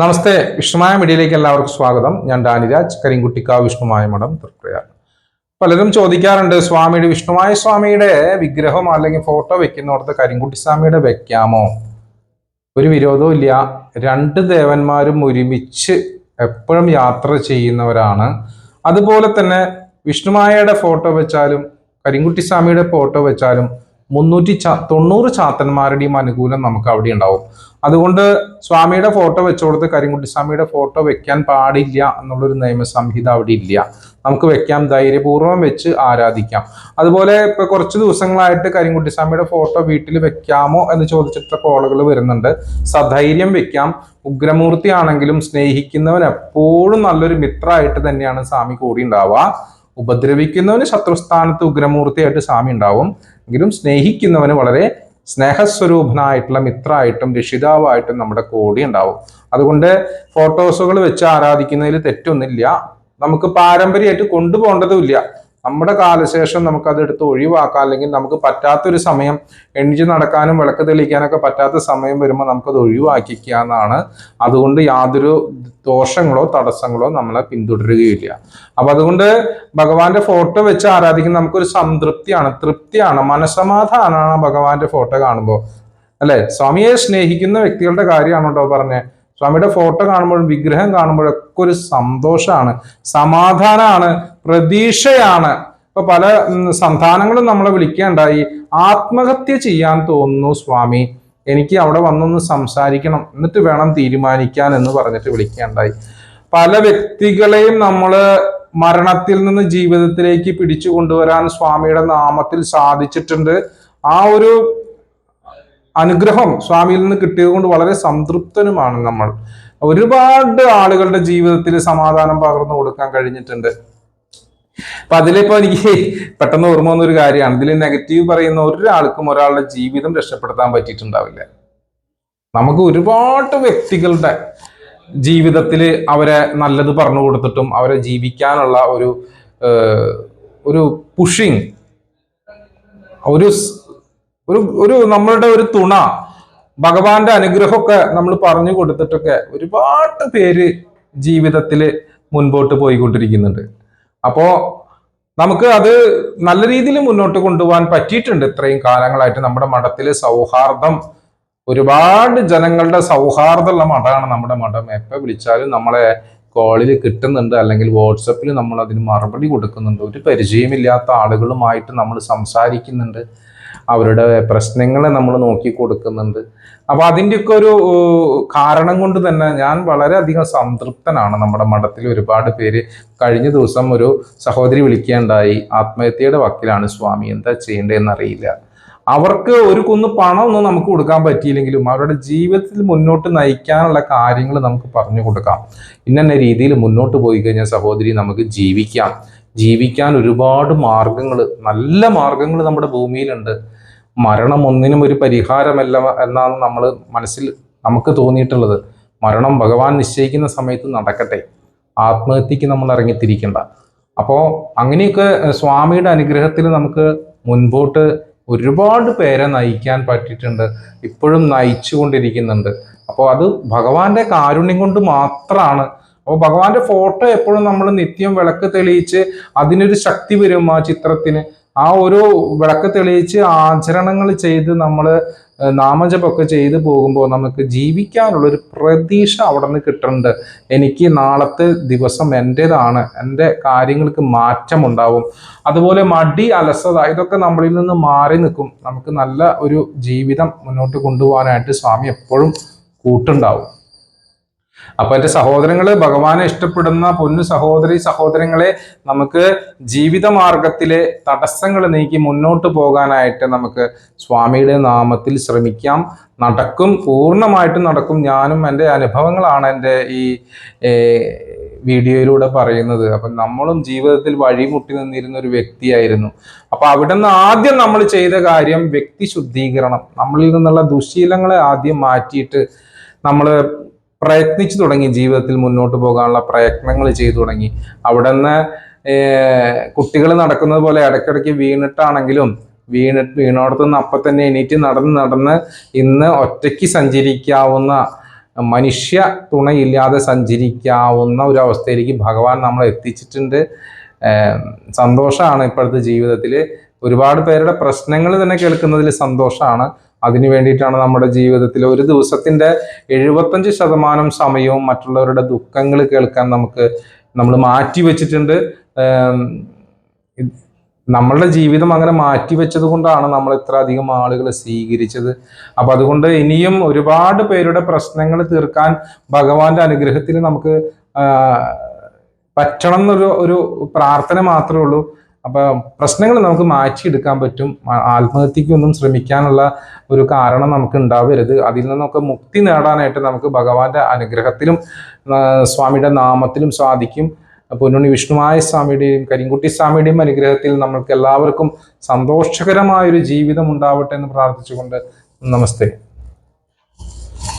നമസ്തേ വിഷ്ണുമായ മീഡിയയിലേക്ക് എല്ലാവർക്കും സ്വാഗതം. ഞാൻ ഡാനിരാജ് കരിങ്കുട്ടിക്കാവ് വിഷ്ണുമായ മഠം തൃപ്രയ പലരും ചോദിക്കാറുണ്ട് സ്വാമിയുടെ വിഷ്ണുമായ സ്വാമിയുടെ വിഗ്രഹം അല്ലെങ്കിൽ ഫോട്ടോ വെക്കുന്നിടത്ത് കരിങ്കുട്ടി സ്വാമിയുടെ വെക്കാമോ? ഒരു വിരോധവും ഇല്ല. രണ്ട് ദേവന്മാരും ഒരുമിച്ച് എപ്പോഴും യാത്ര ചെയ്യുന്നവരാണ്. അതുപോലെ തന്നെ വിഷ്ണുമായയുടെ ഫോട്ടോ വെച്ചാലും കരിങ്കുട്ടി സ്വാമിയുടെ ഫോട്ടോ വെച്ചാലും മുന്നൂറ്റി ചാ തൊണ്ണൂറ് ചാത്തന്മാരുടെയും അനുകൂലം നമുക്ക് അവിടെ ഉണ്ടാവും. അതുകൊണ്ട് സ്വാമിയുടെ ഫോട്ടോ വെച്ചുകൊടുത്ത് കരിങ്കുട്ടി സ്വാമിയുടെ ഫോട്ടോ വെക്കാൻ പാടില്ല എന്നുള്ളൊരു നിയമസംഹിത അവിടെ ഇല്ല. നമുക്ക് വെക്കാം ധൈര്യപൂർവം വെച്ച് ആരാധിക്കാം. അതുപോലെ ഇപ്പൊ കുറച്ച് ദിവസങ്ങളായിട്ട് കരിങ്കുട്ടി സ്വാമിയുടെ ഫോട്ടോ വീട്ടിൽ വെക്കാമോ എന്ന് ചോദിച്ചിട്ടുള്ള കോളുകൾ വരുന്നുണ്ട്. സധൈര്യം വെക്കാം. ഉഗ്രമൂർത്തി ആണെങ്കിലും സ്നേഹിക്കുന്നവൻ എപ്പോഴും നല്ലൊരു മിത്രമായിട്ട് തന്നെയാണ് സ്വാമി കൂടി ഉണ്ടാവുക. ഉപദ്രവിക്കുന്നവന് ശത്രുസ്ഥാനത്ത് ഉഗ്രമൂർത്തിയായിട്ട് സ്വാമി ഉണ്ടാവും. എങ്കിലും സ്നേഹിക്കുന്നവന് വളരെ സ്നേഹസ്വരൂപനായിട്ടുള്ള മിത്രമായിട്ടും രക്ഷിതാവായിട്ടും നമ്മുടെ കൂടി ഉണ്ടാവും. അതുകൊണ്ട് ഫോട്ടോസുകൾ വെച്ച് ആരാധിക്കുന്നതിൽ തെറ്റൊന്നുമില്ല. നമുക്ക് പാരമ്പര്യമായിട്ട് കൊണ്ടുപോകേണ്ടതുമില്ല. നമ്മുടെ കാലശേഷം നമുക്ക് അത് എടുത്ത് ഒഴിവാക്കാം. അല്ലെങ്കിൽ നമുക്ക് പറ്റാത്തൊരു സമയം എണിച്ച് നടക്കാനും വിളക്ക് തെളിയിക്കാനൊക്കെ പറ്റാത്ത സമയം വരുമ്പോൾ നമുക്കത് ഒഴിവാക്കിക്കുക എന്നാണ്. അതുകൊണ്ട് യാതൊരു ദോഷങ്ങളോ തടസ്സങ്ങളോ നമ്മളെ പിന്തുടരുകയില്ല. അപ്പൊ അതുകൊണ്ട് ഭഗവാന്റെ ഫോട്ടോ വെച്ച് ആരാധിക്കുന്ന നമുക്കൊരു സംതൃപ്തിയാണ് തൃപ്തിയാണ് മനസമാധാനമാണ് ഭഗവാന്റെ ഫോട്ടോ കാണുമ്പോൾ. അല്ലെ? സ്വാമിയെ സ്നേഹിക്കുന്ന വ്യക്തികളുടെ കാര്യമാണ് കേട്ടോ പറഞ്ഞത് സ്വാമിയുടെ ഫോട്ടോ കാണുമ്പോഴും വിഗ്രഹം കാണുമ്പോഴൊക്കെ ഒരു സന്തോഷമാണ്. സമാധാനമാണ് പ്രതീക്ഷയാണ്. ഇപ്പൊ പല സന്താനങ്ങളും നമ്മളെ വിളിക്കേണ്ടായി. ആത്മഹത്യ ചെയ്യാൻ തോന്നുന്നു സ്വാമി. എനിക്ക് അവിടെ വന്നൊന്ന് സംസാരിക്കണം. എന്നിട്ട് വേണം തീരുമാനിക്കാൻ എന്ന് പറഞ്ഞിട്ട് വിളിക്കേണ്ടായി. പല വ്യക്തികളെയും നമ്മൾ മരണത്തിൽ നിന്ന് ജീവിതത്തിലേക്ക് പിടിച്ചു കൊണ്ടുവരാൻ സ്വാമിയുടെ നാമത്തിൽ സാധിച്ചിട്ടുണ്ട്. ആ ഒരു അനുഗ്രഹം സ്വാമിയിൽ നിന്ന് കിട്ടിയത് കൊണ്ട് വളരെ സംതൃപ്തനുമാണ് നമ്മൾ. ഒരുപാട് ആളുകളുടെ ജീവിതത്തിൽ സമാധാനം പകർന്നു കൊടുക്കാൻ കഴിഞ്ഞിട്ടുണ്ട്. അപ്പൊ അതിലിപ്പോ എനിക്ക് പെട്ടെന്ന് ഓർമ്മ വന്ന ഒരു കാര്യമാണ്. ഇതിൽ നെഗറ്റീവ് പറയുന്ന ഒരാൾക്കും ഒരാളുടെ ജീവിതം രക്ഷപ്പെടുത്താൻ പറ്റിയിട്ടുണ്ടാവില്ല. നമുക്ക് ഒരുപാട് വ്യക്തികളുടെ ജീവിതത്തിൽ അവരെ നല്ലത് പറഞ്ഞു കൊടുത്തിട്ടും അവരെ ജീവിക്കാനുള്ള ഒരു ഒരു പുഷിങ് ഒരു ഒരു ഒരു നമ്മളുടെ ഒരു തുണ ഭഗവാന്റെ അനുഗ്രഹമൊക്കെ നമ്മൾ പറഞ്ഞു കൊടുത്തിട്ടൊക്കെ ഒരുപാട് പേര് ജീവിതത്തിൽ മുൻപോട്ട് പോയിക്കൊണ്ടിരിക്കുന്നുണ്ട്. അപ്പോ നമുക്ക് അത് നല്ല രീതിയിൽ മുന്നോട്ട് കൊണ്ടുപോകാൻ പറ്റിയിട്ടുണ്ട് ഇത്രയും കാലങ്ങളായിട്ട്. നമ്മുടെ മഠത്തിൽ സൗഹാർദ്ദം ഒരുപാട് ജനങ്ങളുടെ സൗഹാർദ്ദമുള്ള മഠമാണ് നമ്മുടെ മഠം. എപ്പോൾ വിളിച്ചാലും നമ്മളെ കോളിൽ കിട്ടുന്നുണ്ട് അല്ലെങ്കിൽ വാട്സപ്പിൽ നമ്മൾ അതിന് മറുപടി കൊടുക്കുന്നുണ്ട്. ഒരു പരിചയമില്ലാത്ത ആളുകളുമായിട്ട് നമ്മൾ സംസാരിക്കുന്നുണ്ട്. അവരുടെ പ്രശ്നങ്ങളെ നമ്മൾ നോക്കി കൊടുക്കുന്നുണ്ട്. അപ്പൊ അതിന്റെയൊക്കെ ഒരു കാരണം കൊണ്ട് തന്നെ ഞാൻ വളരെയധികം സംതൃപ്തനാണ് നമ്മുടെ മഠത്തിൽ ഒരുപാട് പേര് കഴിഞ്ഞ ദിവസം ഒരു സഹോദരി വിളിക്കേണ്ടായി ആത്മഹത്യയുടെ വക്കിലാണ് സ്വാമി എന്താ ചെയ്യേണ്ടതെന്ന് അറിയില്ല അവർക്ക് ഒരു കുന്ന് പണമൊന്നും നമുക്ക് കൊടുക്കാൻ പറ്റിയില്ലെങ്കിലും അവരുടെ ജീവിതത്തിൽ മുന്നോട്ട് നയിക്കാനുള്ള കാര്യങ്ങൾ നമുക്ക് പറഞ്ഞു കൊടുക്കാം. ഇന്ന രീതിയിൽ മുന്നോട്ട് പോയി കഴിഞ്ഞാൽ സഹോദരി നമുക്ക് ജീവിക്കാം. ജീവിക്കാൻ ഒരുപാട് മാർഗങ്ങൾ നല്ല മാർഗങ്ങൾ നമ്മുടെ ഭൂമിയിലുണ്ട്. മരണം ഒന്നിനും ഒരു പരിഹാരമല്ല എന്നാണ് നമ്മൾ മനസ്സിൽ നമുക്ക് തോന്നിയിട്ടുള്ളത്. മരണം ഭഗവാൻ നിശ്ചയിക്കുന്ന സമയത്ത് നടക്കട്ടെ. ആത്മഹത്യക്ക് നമ്മൾ ഇറങ്ങിത്തിരിക്കണ്ട. അപ്പോൾ അങ്ങനെയൊക്കെ സ്വാമിയുടെ അനുഗ്രഹത്തിൽ നമുക്ക് മുൻപോട്ട് ഒരുപാട് പേരെ നയിക്കാൻ പറ്റിയിട്ടുണ്ട്. ഇപ്പോഴും നയിച്ചു കൊണ്ടിരിക്കുന്നുണ്ട് അപ്പോൾ അത് ഭഗവാന്റെ കാരുണ്യം കൊണ്ട് മാത്രമാണ് അപ്പോൾ ഭഗവാന്റെ ഫോട്ടോ എപ്പോഴും നമ്മൾ നിത്യം വിളക്ക് തെളിയിച്ച് അതിനൊരു ശക്തി വരും ആ ചിത്രത്തിന്. ആ ഒരു വിളക്ക് തെളിയിച്ച് ആചരണങ്ങൾ ചെയ്ത് നമ്മൾ നാമജപമൊക്കെ ചെയ്തു പോകുമ്പോൾ നമുക്ക് ജീവിക്കാനുള്ള ഒരു പ്രതീക്ഷ അവിടെ നിന്ന് കിട്ടുന്നുണ്ട് എനിക്ക് നാളത്തെ ദിവസം എന്റെതാണ് എന്റെ കാര്യങ്ങൾക്ക് മാറ്റമുണ്ടാവും. അതുപോലെ മടി അലസത ഇതൊക്കെ നമ്മളിൽ നിന്ന് മാറി നിൽക്കും. നമുക്ക് നല്ല ഒരു ജീവിതം മുന്നോട്ട് കൊണ്ടുപോകാനായിട്ട് സ്വാമി എപ്പോഴും കൂട്ടുണ്ടാവും. അപ്പൊ എന്റെ സഹോദരങ്ങൾ ഭഗവാനെ ഇഷ്ടപ്പെടുന്ന പൊന്നു സഹോദരി സഹോദരങ്ങളെ നമുക്ക് ജീവിത മാർഗത്തിലെ തടസ്സങ്ങൾ നീക്കി മുന്നോട്ട് പോകാനായിട്ട് നമുക്ക് സ്വാമിയുടെ നാമത്തിൽ ശ്രമിക്കാം. നടക്കും പൂർണമായിട്ടും നടക്കും. ഞാനും എന്റെ അനുഭവങ്ങളാണ് എന്റെ ഈ വീഡിയോയിലൂടെ പറയുന്നത്. അപ്പം നമ്മളും ജീവിതത്തിൽ വഴിമുട്ടി നിന്നിരുന്ന ഒരു വ്യക്തിയായിരുന്നു. അപ്പൊ അവിടെ നിന്ന് ആദ്യം നമ്മൾ ചെയ്ത കാര്യം വ്യക്തി ശുദ്ധീകരണം. നമ്മളിൽ നിന്നുള്ള ദുശീലങ്ങളെ ആദ്യം മാറ്റിയിട്ട് നമ്മൾ പ്രയത്നിച്ചു തുടങ്ങി ജീവിതത്തിൽ മുന്നോട്ട് പോകാനുള്ള പ്രയത്നങ്ങൾ ചെയ്തു തുടങ്ങി. അവിടെ നിന്ന് കുട്ടികൾ നടക്കുന്നത് പോലെ ഇടയ്ക്കിടയ്ക്ക് വീണിട്ടാണെങ്കിലും വീണ് വീണോടത്ത് നിന്ന് അപ്പം തന്നെ എണീറ്റ് നടന്ന് നടന്ന് ഇന്ന് ഒറ്റയ്ക്ക് സഞ്ചരിക്കാവുന്ന മനുഷ്യ തുണയില്ലാതെ സഞ്ചരിക്കാവുന്ന ഒരു അവസ്ഥയിലേക്ക് ഭഗവാൻ നമ്മളെ എത്തിച്ചിട്ടുണ്ട്. സന്തോഷമാണ് ഇപ്പോഴത്തെ ജീവിതത്തിൽ ഒരുപാട് പേരുടെ പ്രശ്നങ്ങൾ തന്നെ കേൾക്കുന്നതിൽ സന്തോഷമാണ് അതിനു വേണ്ടിയിട്ടാണ് നമ്മുടെ ജീവിതത്തിൽ ഒരു ദിവസത്തിന്റെ എഴുപത്തഞ്ച് ശതമാനം സമയവും മറ്റുള്ളവരുടെ ദുഃഖങ്ങൾ കേൾക്കാൻ നമുക്ക് നമ്മൾ മാറ്റി വെച്ചിട്ടുണ്ട്. നമ്മളുടെ ജീവിതം അങ്ങനെ മാറ്റി വെച്ചത് കൊണ്ടാണ് നമ്മൾ ഇത്ര അധികം ആളുകൾ സ്വീകരിച്ചത്. അപ്പൊ അതുകൊണ്ട് ഇനിയും ഒരുപാട് പേരുടെ പ്രശ്നങ്ങൾ തീർക്കാൻ ഭഗവാന്റെ അനുഗ്രഹത്തിൽ നമുക്ക് പറ്റണം എന്നൊരു ഒരു പ്രാർത്ഥന മാത്രമേ ഉള്ളൂ. അപ്പൊ പ്രശ്നങ്ങൾ നമുക്ക് മാറ്റിയെടുക്കാൻ പറ്റും. ആത്മഹത്യക്കൊന്നും ശ്രമിക്കാനുള്ള ഒരു കാരണം നമുക്ക് ഉണ്ടാവരുത്. അതിൽ നിന്നൊക്കെ മുക്തി നേടാനായിട്ട് നമുക്ക് ഭഗവാന്റെ അനുഗ്രഹത്തിലും സ്വാമിയുടെ നാമത്തിലും സാധിക്കും. പൊന്നുണ്ണി വിഷ്ണുമായ സ്വാമിയുടെയും കരിങ്കുട്ടി സ്വാമിയുടെയും അനുഗ്രഹത്തിൽ നമ്മൾക്ക് എല്ലാവർക്കും സന്തോഷകരമായൊരു ജീവിതം ഉണ്ടാവട്ടെ എന്ന് പ്രാർത്ഥിച്ചുകൊണ്ട് നമസ്തേ.